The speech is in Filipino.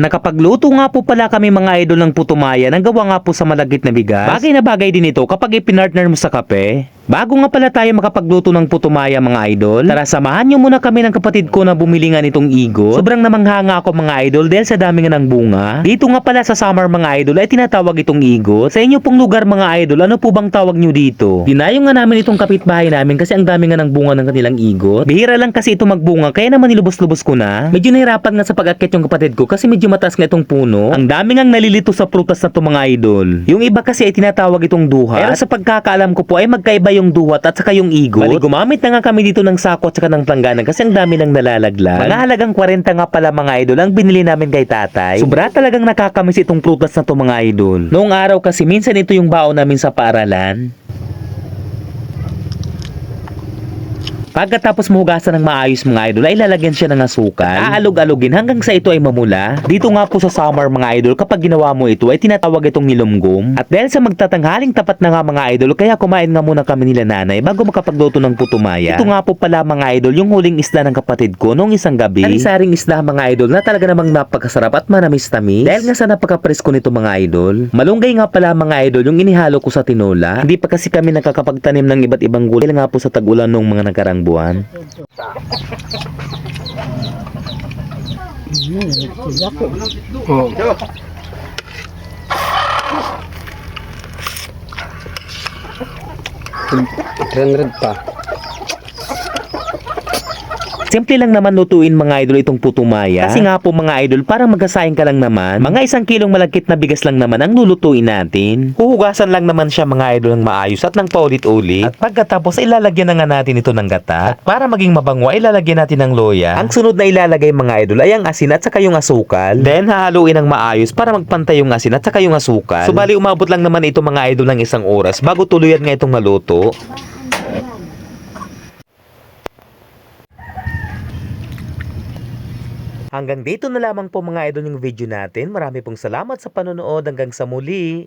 Nakapagluto nga po pala kami mga idol ng putumaya ng gawa nga po sa malagkit na bigas. Bagay na bagay din ito kapag ipinartner mo sa kape. Bago nga pala tayo makapagluto ng putumaya mga idol, tara samahan nyo muna kami ng kapatid ko na bumili nga nitong igo. Sobrang namanghanga ako mga idol dahil sa dami nga ng bunga. Dito nga pala sa summer mga idol ay tinatawag itong igo. Sa inyo pong lugar mga idol, ano po bang tawag nyo dito? Dinayo nga namin itong kapitbahay namin kasi ang dami nga ng bunga ng kanilang igot. Bihira lang kasi ito magbunga kaya naman nilubos-lubos ko na. Medyo nahirapan nga sa pag-akit yung kapatid ko kasi medyo mataas nga itong puno. Ang dami nga nalilito sa prutas na to mga idol. Yung iba kasi ay tinatawag itong duhat. Pero sa pagkakaalam ko po ay magkaiba yung duhat at saka yung igot. Bali gumamit na nga kami dito ng sako at saka ng plangganan kasi ang dami nang nalalaglag. Mga halagang 40 nga pala mga idol ang binili namin kay tatay. Sobra talagang nakakamiss itong prutas na to mga idol. Noong araw kasi minsan ito yung baon namin sa paaralan. Pagkatapos mahugasan ng maayos mga idol ay lalagyan siya ng asukal. Aalog-alogin hanggang sa ito ay mamula. Dito nga po sa summer mga idol kapag ginawa mo ito ay tinatawag itong nilumgum. At dahil sa magtatanghaling tapat na nga mga idol kaya kumain nga muna kami nila nanay bago makapagluto ng putumaya. Ito nga po pala mga idol yung huling isda ng kapatid ko noong isang gabi. Sari-saring isda mga idol na talaga namang napakasarap at manamis-tamis. Dahil nga sa napaka-presko nito mga idol. Malunggay nga pala mga idol yung inihalo ko sa tinola. Hindi pa kasi kami nakakapagtanim ng iba't ibang gulay nga po sa tag-ulan mga nakarang buwan. Oh. Hundred pa. Simple lang naman lutuin mga idol itong putumaya. Kasi nga po mga idol, parang magkasayang ka lang naman. Mga isang kilong malagkit na bigas lang naman ang lulutuin natin. Huhugasan lang naman siya mga idol ng maayos at ng paulit-ulit. At pagkatapos ilalagyan na nga natin ito ng gata. At para maging mabango ay ilalagyan natin ng loya. Ang sunod na ilalagay mga idol ay ang asin at saka yung asukal. Then hahaluin ng maayos para magpantay yung asin at saka yung asukal. So bali umabot lang naman ito mga idol ng isang oras bago tuluyan nga itong maluto. Hanggang dito na lamang po mga idol yung video natin. Marami pong salamat sa panonood. Hanggang sa muli.